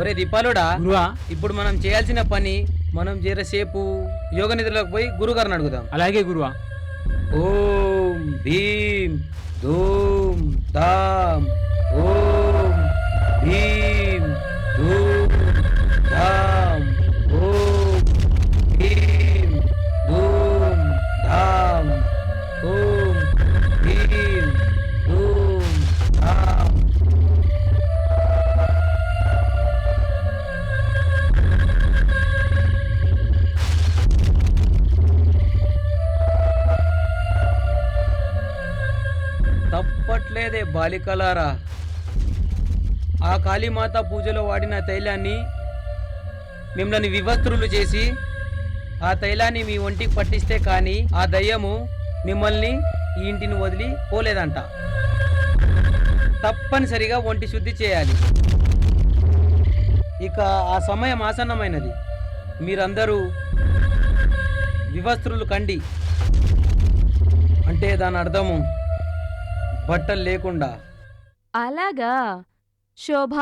ఒరే దీపాలుడా గురువా. ఇప్పుడు మనం చేయాల్సిన పని మనం జరసేపు యోగ నిద్రలోకి పోయి గురుగారిని అడుగుదాం. అలాగే గురువా. ఓం భీం ధూం ధాం తప్పట్లేదే బాలికలారా. ఆ కాళీమాత పూజలో వాడిన తైలాన్ని మిమ్మల్ని వివస్త్రులు చేసి ఆ తైలాన్ని మీ ఒంటికి పట్టిస్తే కానీ ఆ దయ్యము మిమ్మల్ని ఈ ఇంటిని వదిలి పోలేదంట. తప్పనిసరిగా ఒంటి శుద్ధి చేయాలి. ఇక ఆ సమయం ఆసన్నమైనది. మీరందరూ వివస్త్రులు కండి. అంటే దాని అర్థము బట్టలు లేకుండా. అలాగా? శోభ?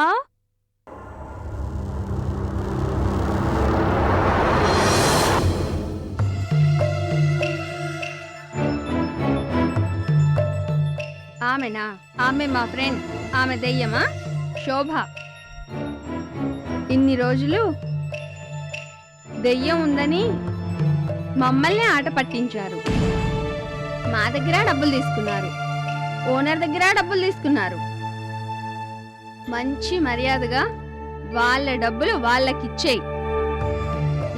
ఆమెనా? ఆమె మా ఫ్రెండ్. ఆమె దెయ్యమా? శోభ. ఇన్ని రోజులు దెయ్యం ఉందని మమ్మల్ని ఆట పట్టించారు. మా దగ్గర డబ్బులు తీసుకున్నారు. ఓనర్ దగ్గర డబ్బులు తీసుకున్నారు. మంచి మర్యాదగా వాళ్ళ డబ్బులు వాళ్ళకిచ్చేయి.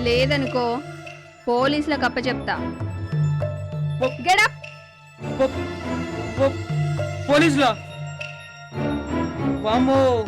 లేదనుకో పోలీసులకు అప్పచెప్తా. గెడప్ పోలీసులా? వామ్మో!